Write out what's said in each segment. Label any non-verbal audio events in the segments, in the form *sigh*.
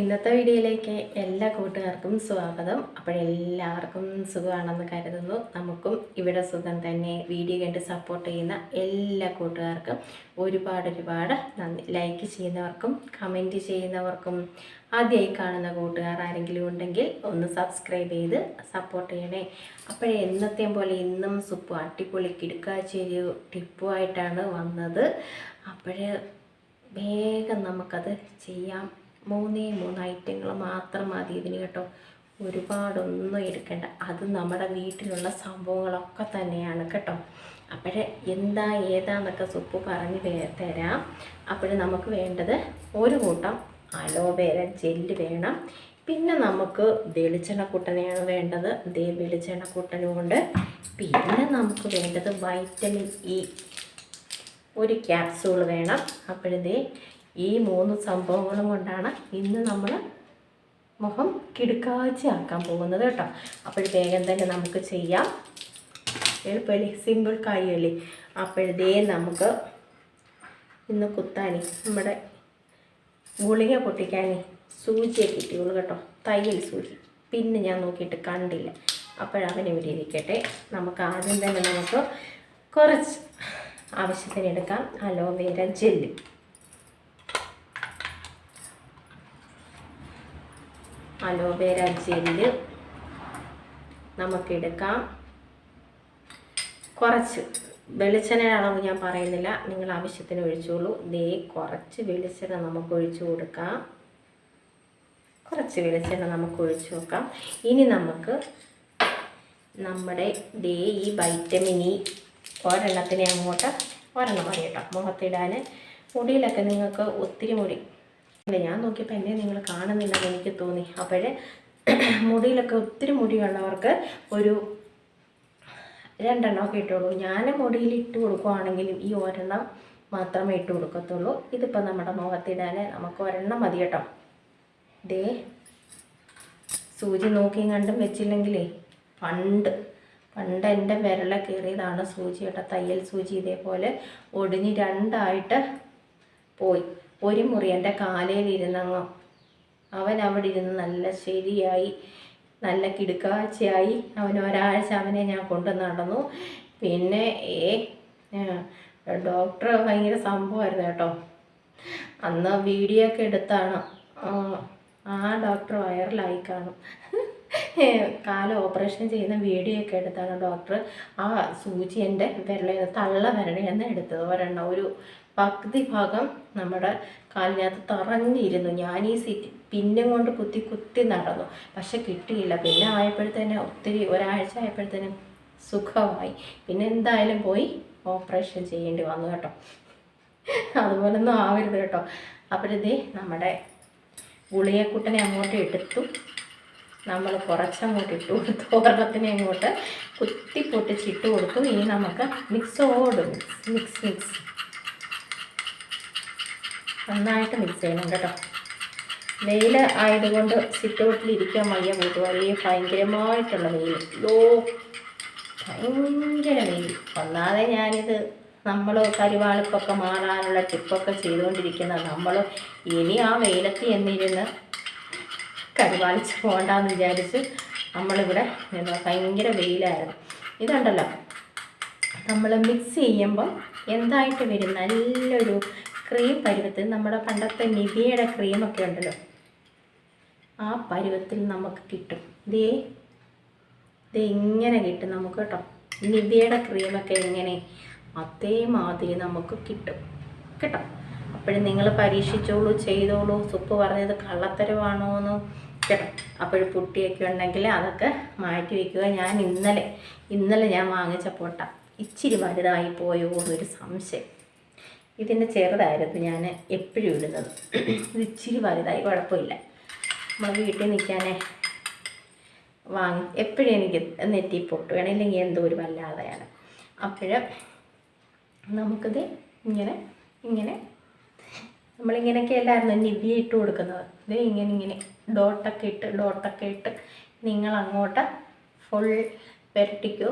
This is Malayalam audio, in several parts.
ഇന്നത്തെ വീഡിയോയിലേക്ക് എല്ലാ കൂട്ടുകാർക്കും സ്വാഗതം. അപ്പോഴെല്ലാവർക്കും സുഖമാണെന്ന് കരുതുന്നു. നമുക്കും ഇവിടെ സുഖം തന്നെ. വീഡിയോ കണ്ട് സപ്പോർട്ട് ചെയ്യുന്ന എല്ലാ കൂട്ടുകാർക്കും ഒരുപാട് ഒരുപാട് നന്ദി. ലൈക്ക് ചെയ്യുന്നവർക്കും കമന്റ് ചെയ്യുന്നവർക്കും ആദ്യമായി കാണുന്ന കൂട്ടുകാർ ആരെങ്കിലും ഉണ്ടെങ്കിൽ ഒന്ന് സബ്സ്ക്രൈബ് ചെയ്ത് സപ്പോർട്ട് ചെയ്യണേ. അപ്പോഴേ എന്നത്തെയും പോലെ ഇന്നും സുപ്പ് അട്ടിപ്പൊളി കിടുക്കാച്ചേരി ടിപ്പുമായിട്ടാണ് വന്നത്. അപ്പോൾ വേഗം നമുക്കത് ചെയ്യാം. മൂന്നേ മൂന്ന് ഐറ്റങ്ങൾ മാത്രം മതി ഇതിന് കേട്ടോ. ഒരുപാടൊന്നും എടുക്കേണ്ട. അത് നമ്മുടെ വീട്ടിലുള്ള സംഭവങ്ങളൊക്കെ തന്നെയാണ് കേട്ടോ. അപ്പോഴേ എന്താ ഏതാന്നൊക്കെ സുപ്പ് പറഞ്ഞ് തരാം. അപ്പോൾ നമുക്ക് വേണ്ടത് ഒരു കൂട്ടം അലോവേര ജെല്ല് വേണം. പിന്നെ നമുക്ക് വെളിച്ചെണ്ണക്കൂട്ടനെയാണ് വേണ്ടത്. ദേ വെളിച്ചെണ്ണക്കൂട്ടനുമുണ്ട് പിന്നെ നമുക്ക് വേണ്ടത് വൈറ്റമിൻ ഇ. ഒരു ക്യാപ്സൂൾ വേണം. അപ്പോഴതേ ഈ മൂന്ന് സംഭവങ്ങളും കൊണ്ടാണ് ഇന്ന് നമ്മൾ മുഖം കിടുക്കാച്ചയാക്കാൻ പോകുന്നത് കേട്ടോ. അപ്പോൾ വേഗം തന്നെ നമുക്ക് ചെയ്യാം. എളുപ്പമല്ലേ? സിമ്പിൾ കാര്യമല്ലേ? അപ്പോഴതേ നമുക്ക് ഇന്ന് കുത്താനേ നമ്മുടെ ഗുളിക പൊട്ടിക്കാനേ സൂചിയെ കിട്ടിയുള്ളൂ കേട്ടോ. തയ്യൽ സൂചി. പിന്നെ ഞാൻ നോക്കിയിട്ട് കണ്ടില്ല. അപ്പോഴവന് ഇവിടെ ഇരിക്കട്ടെ. നമുക്ക് ആദ്യം തന്നെ നമുക്ക് കുറച്ച് ആവശ്യത്തിന് എടുക്കാം. Aloe vera gel aloe vera gel. നമുക്കെടുക്കാം കുറച്ച് വെളിച്ചെണ്ണ അളവ് ഞാൻ പറയുന്നില്ല. നിങ്ങൾ ആവശ്യത്തിന് ഒഴിച്ചോളൂ. ദേ കുറച്ച് വെളിച്ചെണ്ണ നമുക്ക് ഒഴിച്ചു കൊടുക്കാം. കുറച്ച് വെളിച്ചെണ്ണ നമുക്ക് ഒഴിച്ചു നോക്കാം ഇനി നമുക്ക് നമ്മുടെ ദേ ഈ വൈറ്റമിൻ ഇ ഒരെണ്ണത്തിനെ അങ്ങോട്ട് ഒരെണ്ണം മതി കേട്ടോ മുഖത്തിടാൻ മുടിയിലൊക്കെ നിങ്ങൾക്ക് ഒത്തിരി മുടി ഇല്ല ഞാൻ നോക്കിയപ്പോൾ എന്നെ നിങ്ങൾ കാണുന്നില്ലെന്ന് എനിക്ക് തോന്നി. അപ്പോഴേ മുടിയിലൊക്കെ ഒത്തിരി മുടിയുള്ളവർക്ക് ഒരു രണ്ടെണ്ണമൊക്കെ ഇട്ടുള്ളൂ ഞാൻ മുടിയിൽ ഇട്ട് കൊടുക്കുവാണെങ്കിലും ഈ ഒരെണ്ണം മാത്രമേ ഇട്ട് കൊടുക്കത്തുള്ളൂ. ഇതിപ്പോൾ നമ്മുടെ മുഖത്തിടാൻ നമുക്ക് ഒരെണ്ണം മതി കേട്ടോ. ദേ സൂചി നോക്കിയും കണ്ടും വെച്ചില്ലെങ്കിലേ പണ്ട് പണ്ട് എന്റെ വിരല കയറിയതാണ് സൂചി കേട്ടോ. തയ്യൽ സൂചി ഇതേപോലെ ഒടിഞ്ഞ് രണ്ടായിട്ട് പോയി. ഒരു മുറി എന്റെ കാലയിൽ ഇരുന്നങ്ങ് അവൻ അവിടെ ഇരുന്ന് നല്ല ശരിയായി നല്ല കിടുക്കാഴ്ചയായി. അവൻ ഒരാഴ്ച അവനെ ഞാൻ കൊണ്ടു നടന്നു. പിന്നെ ഏ ഡോക്ടർ ഭയങ്കര സംഭവമായിരുന്നു കേട്ടോ. അന്ന് വീഡിയോ ഒക്കെ എടുത്താണ്. ആ, ഡോക്ടർ വൈറലായി കാണും. കാല ഓപ്പറേഷൻ ചെയ്യുന്ന വീഡിയോ ഒക്കെ എടുത്താണ് ഡോക്ടർ. ആ സൂചി എന്റെ വിരള തള്ള വിരളയെന്ന് എടുത്തത്. ഒരെണ്ണം ഒരു പകുതി ഭാഗം നമ്മുടെ കാലിനകത്ത് തറഞ്ഞിരുന്നു. ഞാൻ ഈ സീറ്റ് പിന്നും കൊണ്ട് കുത്തി കുത്തി നടന്നു. പക്ഷെ കിട്ടിയില്ല. പിന്നെ ആയപ്പോഴത്തേന് ഒത്തിരി ഒരാഴ്ച ആയപ്പോഴത്തേനും സുഖമായി. പിന്നെ എന്തായാലും പോയി ഓപ്പറേഷൻ ചെയ്യേണ്ടി വന്നു കേട്ടോ. അതുപോലൊന്നും ആവരുത് കേട്ടോ. അപ്പോഴത്തേ നമ്മുടെ ഗുളികക്കുട്ടനെ അങ്ങോട്ട് എടുത്തു. നമ്മൾ കുറച്ചങ്ങോട്ട് ഇട്ട് കൊടുത്തു. ഒരെണ്ണത്തിനെ അങ്ങോട്ട് കുത്തി പൊട്ടിച്ചിട്ട് കൊടുത്തു. ഇനി നമുക്ക് മിക്സോട് മിക്സ് മിക്സ് മിക്സ്. നന്നായിട്ട് മിക്സ് ചെയ്യണം കേട്ടോ. വെയിൽ ആയതുകൊണ്ട് സിറ്റ് ഔട്ടിൽ ഇരിക്കാൻ വയ്യ കൂട്ടുകാരിയെ ഭയങ്കരമായിട്ടുള്ള വെയിൽ ലോ ഭയങ്കര വെയിൽ ഒന്നാതെ ഞാനിത് നമ്മൾ കരിവാളിപ്പൊക്കെ മാറാനുള്ള ടിപ്പൊക്കെ ചെയ്തുകൊണ്ടിരിക്കുന്ന നമ്മൾ ഇനി ആ വെയിലത്ത് എന്നിരുന്ന് കരിവാളിച്ച് പോകണ്ടെന്ന് വിചാരിച്ച് നമ്മളിവിടെ ഭയങ്കര വെയിലായിരുന്നു. ഇതുണ്ടല്ലോ. നമ്മൾ മിക്സ് ചെയ്യുമ്പം എന്തായിട്ട് വരും? നല്ലൊരു ക്രീം പരുവത്തിൽ നമ്മുടെ പണ്ടത്തെ നിവിയുടെ ക്രീമൊക്കെ ഉണ്ടല്ലോ. ആ പരുവത്തിൽ നമുക്ക് കിട്ടും. ദേ ദേ ഇങ്ങനെ കിട്ടും നമുക്ക് കേട്ടോ. നിവിയുടെ ക്രീമൊക്കെ എങ്ങനെ അതേമാതിരി നമുക്ക് കിട്ടും. കേട്ടോ? അപ്പോഴും നിങ്ങൾ പരീക്ഷിച്ചോളൂ ചെയ്തോളൂ. സുപ്പ് പറഞ്ഞത് കള്ളത്തരമാണോ എന്ന് കേട്ടോ. അപ്പോഴും പുട്ടിയൊക്കെ ഉണ്ടെങ്കിൽ അതൊക്കെ മാറ്റി വയ്ക്കുക ഞാൻ ഇന്നലെ ഇന്നലെ ഞാൻ വാങ്ങിച്ച പൊട്ട. ഇച്ചിരി വലുതായി പോയോ എന്നൊരു സംശയം. ഇതിന്റെ ചെറുതായിരുന്നു ഞാൻ എപ്പോഴും ഇടുന്നത്. ഇത് ഇച്ചിരി വലുതായി കുഴപ്പമില്ല. നമ്മൾ വീട്ടിൽ നിൽക്കാനേ വാങ്ങി എപ്പോഴും എനിക്ക് നെറ്റി പൊട്ടു ഇല്ലെങ്കിൽ എന്തോ ഒരു വല്ലാതെയാണ്. അപ്പോഴും നമുക്കിത് ഇങ്ങനെ ഇങ്ങനെ നമ്മളിങ്ങനെയൊക്കെ അല്ലായിരുന്നു നിവ്യ ഇട്ട് കൊടുക്കുന്നത്. ഇത് ഇങ്ങനെ ഇങ്ങനെ ഡോട്ടൊക്കെ ഇട്ട് ഡോട്ടൊക്കെ ഇട്ട് നിങ്ങൾ അങ്ങോട്ട് ഫുൾ പുരട്ടിക്കൂ.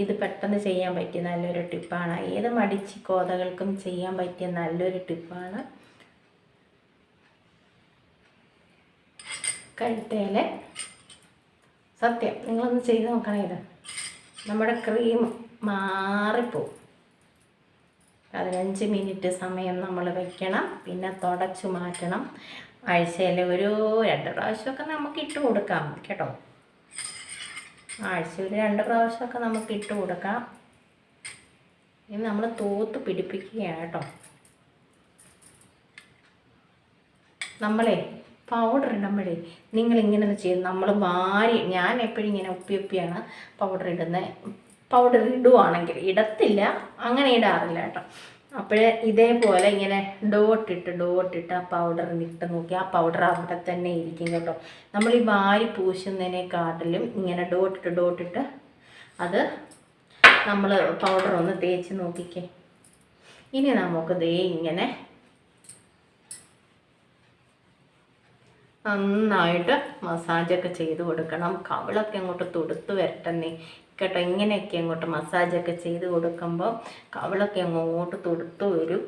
ഇത് പെട്ടെന്ന് ചെയ്യാൻ പറ്റിയ നല്ലൊരു ടിപ്പാണ്. ഏത് മടിച്ച് കോതകൾക്കും ചെയ്യാൻ പറ്റിയ നല്ലൊരു ടിപ്പാണ്. കഴുത്തേൽ. സത്യം നിങ്ങളൊന്ന് ചെയ്ത് നോക്കണേ ഇത്. നമ്മുടെ ക്രീം മാറിപ്പോവും. പതിനഞ്ച് മിനിറ്റ് സമയം നമ്മൾ വെക്കണം. പിന്നെ തുടച്ചു മാറ്റണം. ആഴ്ചയിൽ ഒരു രണ്ട് പ്രാവശ്യമൊക്കെ നമുക്ക് ഇട്ട് കൊടുക്കാം. കേട്ടോ? ആഴ്ചയിൽ രണ്ട് പ്രാവശ്യമൊക്കെ നമുക്ക് ഇട്ട് കൊടുക്കാം. ഇനി നമ്മൾ തൂത്ത് പിടിപ്പിക്കുകയാണ് കേട്ടോ. നമ്മളെ പൗഡർ ഇടുമ്പോഴേ നിങ്ങളിങ്ങനെ ഒന്ന് ചെയ്യും നമ്മൾ വാരി ഞാൻ എപ്പോഴും ഇങ്ങനെ ഉപ്പി ഉപ്പിയാണ് പൗഡർ ഇടുന്നത് പൗഡർ ഇടുവാണെങ്കിൽ ഇടത്തില്ല അങ്ങനെ ഇടാറില്ല കേട്ടോ. അപ്പോൾ ഇതേപോലെ ഇങ്ങനെ ഡോട്ടിട്ട് ഡോട്ടിട്ട് ആ പൗഡർ ഇട്ട് നോക്കി. ആ പൗഡർ അവിടെ തന്നെ ഇരിക്കും കേട്ടോ. നമ്മൾ ഈ വാരി പൂശുന്നതിനെക്കാട്ടിലും ഇങ്ങനെ ഡോട്ടിട്ട് ഡോട്ടിട്ട് അത് നമ്മൾ പൗഡർ ഒന്ന് തേച്ച് നോക്കിക്കേ. ഇനി നമുക്ക് ദേ ഇങ്ങനെ നന്നായിട്ട് മസാജൊക്കെ ചെയ്ത് കൊടുക്കണം. കവിളൊക്കെ അങ്ങോട്ട് തുടുത്ത് വരട്ടെന്നേ. കേട്ടോ ഇങ്ങനെയൊക്കെ അങ്ങോട്ട് മസാജൊക്കെ ചെയ്ത് കൊടുക്കുമ്പോൾ കവളൊക്കെ അങ്ങോട്ട് തൊടുത്തു വരും.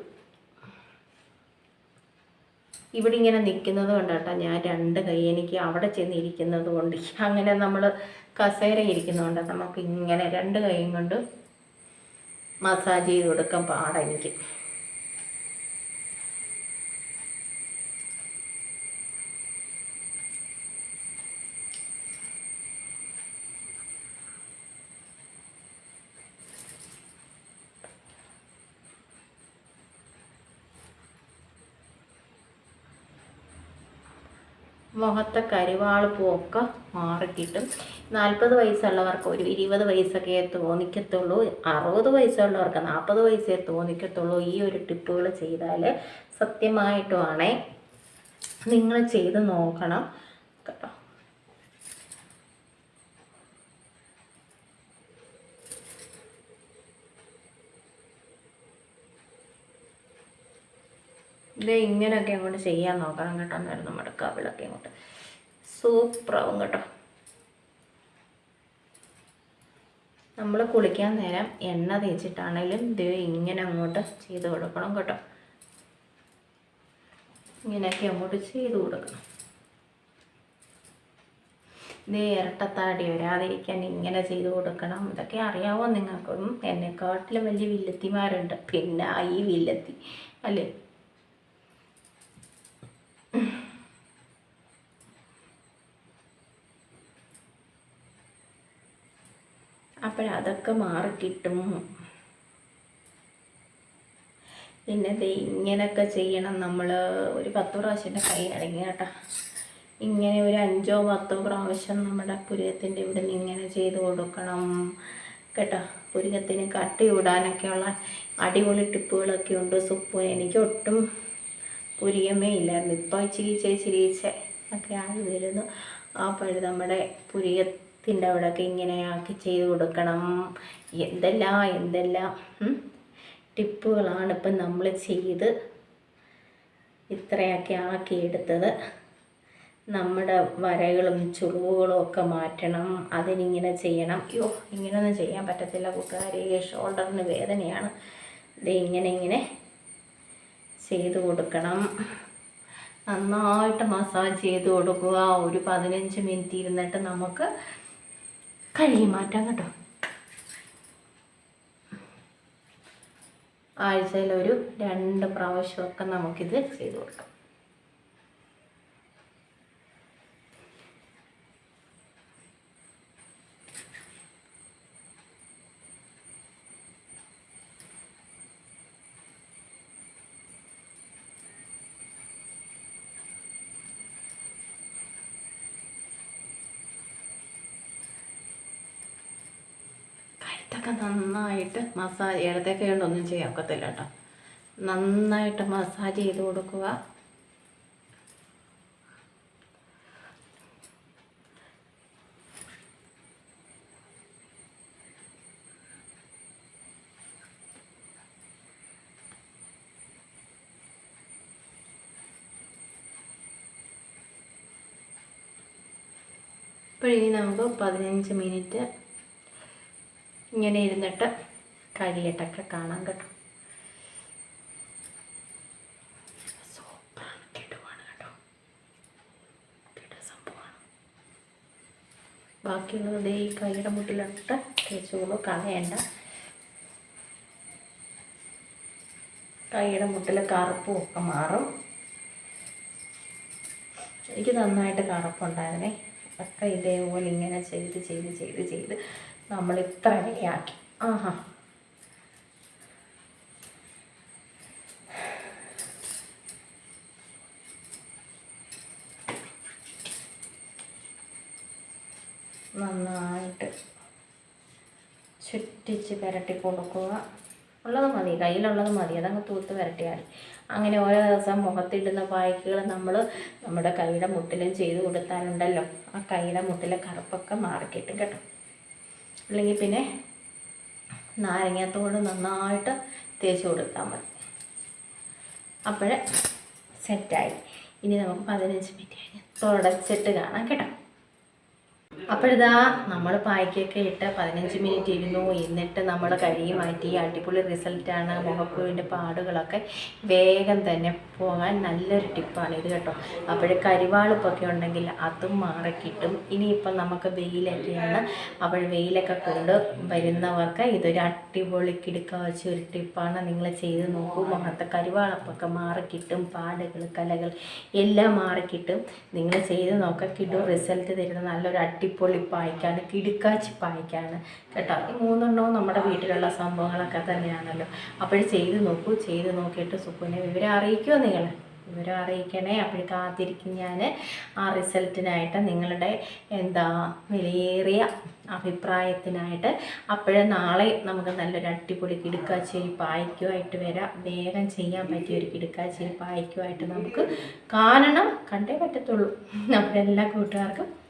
ഇവിടെ ഇങ്ങനെ നിൽക്കുന്നത് കൊണ്ടാട്ടോ ഞാൻ രണ്ട് കൈ എനിക്ക് അവിടെ ചെന്ന് ഇരിക്കുന്നത് കൊണ്ട് *laughs* അങ്ങനെ നമ്മൾ കസേര ഇരിക്കുന്നതുകൊണ്ട് നമുക്ക് ഇങ്ങനെ രണ്ട് കൈയും കൊണ്ട് മസാജ് ചെയ്ത് കൊടുക്കാൻ പാടെനിക്ക് മുഖത്തെ കരിവാളിപ്പുമൊക്കെ മാറിക്കിട്ടും. നാൽപ്പത് വയസ്സുള്ളവർക്ക് ഒരു ഇരുപത് വയസ്സൊക്കെ തോന്നിക്കത്തുള്ളൂ. അറുപത് വയസ്സുള്ളവർക്ക് നാൽപ്പത് വയസ്സേ തോന്നിക്കത്തുള്ളൂ ഈ ഒരു ടിപ്പുകൾ ചെയ്താൽ സത്യമായിട്ടുമാണേ നിങ്ങൾ ചെയ്ത് നോക്കണം കേട്ടോ. ഇത് ഇങ്ങനെയൊക്കെ അങ്ങോട്ട് ചെയ്യാൻ നോക്കണം കേട്ടോ അന്നേരം നമ്മുടെ വിളക്കെ അങ്ങോട്ട് സൂപ്പറാവും കേട്ടോ. നമ്മൾ കുളിക്കാൻ നേരം എണ്ണ തേച്ചിട്ടാണെങ്കിലും ഇത് ഇങ്ങനെ അങ്ങോട്ട് ചെയ്ത് കൊടുക്കണം കേട്ടോ. ഇങ്ങനെയൊക്കെ അങ്ങോട്ട് ചെയ്ത് കൊടുക്കണം. ഇത് ഇരട്ടത്താടി വരാതിരിക്കാൻ ഇങ്ങനെ ചെയ്ത് കൊടുക്കണം. ഇതൊക്കെ അറിയാവോ നിങ്ങൾക്കും? എന്നെക്കാട്ടിലും വലിയ വില്ലത്തിമാരുണ്ട്. പിന്നെ ഈ വില്ലത്തി. അല്ലേ? അപ്പോഴതൊക്കെ മാറിക്കിട്ടും. പിന്നെ ഇത് ഇങ്ങനെയൊക്കെ ചെയ്യണം. നമ്മൾ ഒരു പത്ത് പ്രാവശ്യം കൈ അടങ്ങി കേട്ടോ. ഇങ്ങനെ ഒരു അഞ്ചോ പത്തോ പ്രാവശ്യം നമ്മുടെ പുരുകത്തിന്റെ ഇവിടെ നിന്ന് ഇങ്ങനെ ചെയ്ത് കൊടുക്കണം കേട്ടോ. പുരുകത്തിന് കട്ടി വിടാനൊക്കെയുള്ള അടിപൊളി ടിപ്പുകളൊക്കെ ഉണ്ട് സുപ്പു എനിക്ക് ഒട്ടും പുരിയമേ ഇല്ലായിരുന്നു ഇപ്പോൾ ചിരിച്ച ചിരിച്ച ഒക്കെ ആയി വരുന്നു. അപ്പോൾ നമ്മുടെ പുരിയത്തിന്റെ അവിടെയൊക്കെ ഇങ്ങനെയാക്കി ചെയ്ത് കൊടുക്കണം. എന്തെല്ലാം എന്തെല്ലാം ടിപ്പുകളാണ് ഇപ്പം നമ്മൾ ചെയ്ത് ഇത്രയൊക്കെ ആക്കിയെടുത്തത് നമ്മുടെ വരകളും ചുളിവുകളും ഒക്കെ മാറ്റണം. അതിനിങ്ങനെ ചെയ്യണം. അയ്യോ ഇങ്ങനെയൊന്നും ചെയ്യാൻ പറ്റത്തില്ല കൂട്ടുകാരെ. ഷോൾഡറിന് വേദനയാണ്. ഇത് ഇങ്ങനെ ഇങ്ങനെ ചെയ്ത് കൊടുക്കണം. നന്നായിട്ട് മസാജ് ചെയ്ത് കൊടുക്കുക. ഒരു പതിനഞ്ച് മിനിറ്റ് ഇരുന്നിട്ട് നമുക്ക് കഴുകി മാറ്റാം കേട്ടോ. ആഴ്ചയിൽ ഒരു രണ്ട് പ്രാവശ്യമൊക്കെ നമുക്കിത് ചെയ്ത് കൊടുക്കാം. ഇതൊക്കെ നന്നായിട്ട് മസാജ് ഇടത്തേക്ക് കൊണ്ടൊന്നും ചെയ്യാൻ ഒക്കത്തില്ല കേട്ടോ. നന്നായിട്ട് മസാജ് ചെയ്ത് കൊടുക്കുക. ഇപ്പോഴിനി നമുക്ക് പതിനഞ്ച് മിനിറ്റ് ഇങ്ങനെ ഇരുന്നിട്ട് കഴിയട്ടൊക്കെ കാണാം കേട്ടോ. ബാക്കിയുള്ളത് ഈ കൈയുടെ മുട്ടിലിട്ട് തേച്ചോളൂ കളയണ്ട. കൈയുടെ മുട്ടിൽ കറുപ്പും ഒക്കെ മാറും. എനിക്ക് നന്നായിട്ട് കറുപ്പുണ്ടായിരുന്നേ. ഒക്കെ ഇതേപോലെ ഇങ്ങനെ ചെയ്ത് ചെയ്ത് ചെയ്ത് ചെയ്ത് നമ്മൾ ഇത്ര ആക്കി ആഹാ. നന്നായിട്ട് ചുറ്റിച്ച് പുരട്ടി കൊടുക്കുക. ഉള്ളത് മതി കയ്യിലുള്ളത് മതി. അതങ്ങ് തൂത്ത് പുരട്ടിയാൽ മതി. അങ്ങനെ ഓരോ ദിവസം മുഖത്തിടുന്ന പായ്ക്കുകൾ നമ്മൾ നമ്മുടെ കൈയുടെ മുട്ടിലും ചെയ്ത് കൊടുത്താലുണ്ടല്ലോ. ആ കൈയുടെ മുട്ടിലെ കറുപ്പൊക്കെ മാറിക്കിട്ടും കേട്ടോ. അല്ലെങ്കിൽ പിന്നെ നാരങ്ങാത്തോട് നന്നായിട്ട് തേച്ച് കൊടുത്താൽ മതി. അപ്പോഴേ സെറ്റായി ഇനി നമുക്ക് പതിനഞ്ച് മിനിറ്റ് കഴിഞ്ഞ് തുടച്ചിട്ട് കാണാം കേട്ടോ. അപ്പോഴിതാ നമ്മൾ പായ്ക്കൊക്കെ ഇട്ട് പതിനഞ്ച് മിനിറ്റ് ഇരുന്നു. എന്നിട്ട് നമ്മൾ കഴുകി മാറ്റി. അടിപൊളി റിസൾട്ടാണ് മുഖക്കുരുവിന്റെ പാടുകളൊക്കെ വേഗം തന്നെ പോകാൻ നല്ലൊരു ടിപ്പാണ് ഇത് കേട്ടോ. അപ്പോൾ കരിവാളിപ്പൊക്കെ ഉണ്ടെങ്കിൽ അതും മാറിക്കിട്ടും. ഇനിയിപ്പം നമുക്ക് വെയിലൊക്കെയാണ്. അപ്പോൾ വെയിലൊക്കെ കൊണ്ട് വരുന്നവർക്ക് ഇതൊരു അടിപൊളി കിടുക്ക വെച്ച ഒരു ടിപ്പാണ് നിങ്ങൾ ചെയ്ത് നോക്കൂ. മുഖത്തെ കരിവാളപ്പൊക്കെ മാറിക്കിട്ടും. പാടുകൾ കലകൾ എല്ലാം മാറിക്കിട്ടും. നിങ്ങൾ ചെയ്ത് നോക്കുക കിട്ടും റിസൾട്ട് തരുന്ന നല്ലൊരു അടിപൊളി പായ്ക്കാണ് കിടുക്കാച്ചി പായ്ക്കാണ് കേട്ടോ. ഈ മൂന്നെണ്ണവും നമ്മുടെ വീട്ടിലുള്ള സംഭവങ്ങളൊക്കെ തന്നെയാണല്ലോ. അപ്പോൾ ചെയ്ത് നോക്കൂ ചെയ്ത് നോക്കിയിട്ട് സുക്കുവിനെ വിവരം അറിയിക്കുമോ നിങ്ങൾ വിവരം അറിയിക്കണേ. അപ്പോൾ കാത്തിരിക്കും ഞാൻ ആ റിസൾട്ടിനായിട്ട് നിങ്ങളുടെ എന്താ വിലയേറിയ അഭിപ്രായത്തിനായിട്ട് അപ്പോഴേ നാളെ നമുക്ക് നല്ലൊരു അടിപൊളി കിടുക്കാച്ചേരി പായ്ക്കുമായിട്ട് വരാം. വേഗം ചെയ്യാൻ പറ്റിയ ഒരു കിടുക്കാച്ചേരി പായ്ക്കുമായിട്ട് നമുക്ക് കാണണം. കണ്ടേ പറ്റത്തുള്ളൂ. നമ്മുടെ എല്ലാ കൂട്ടുകാർക്കും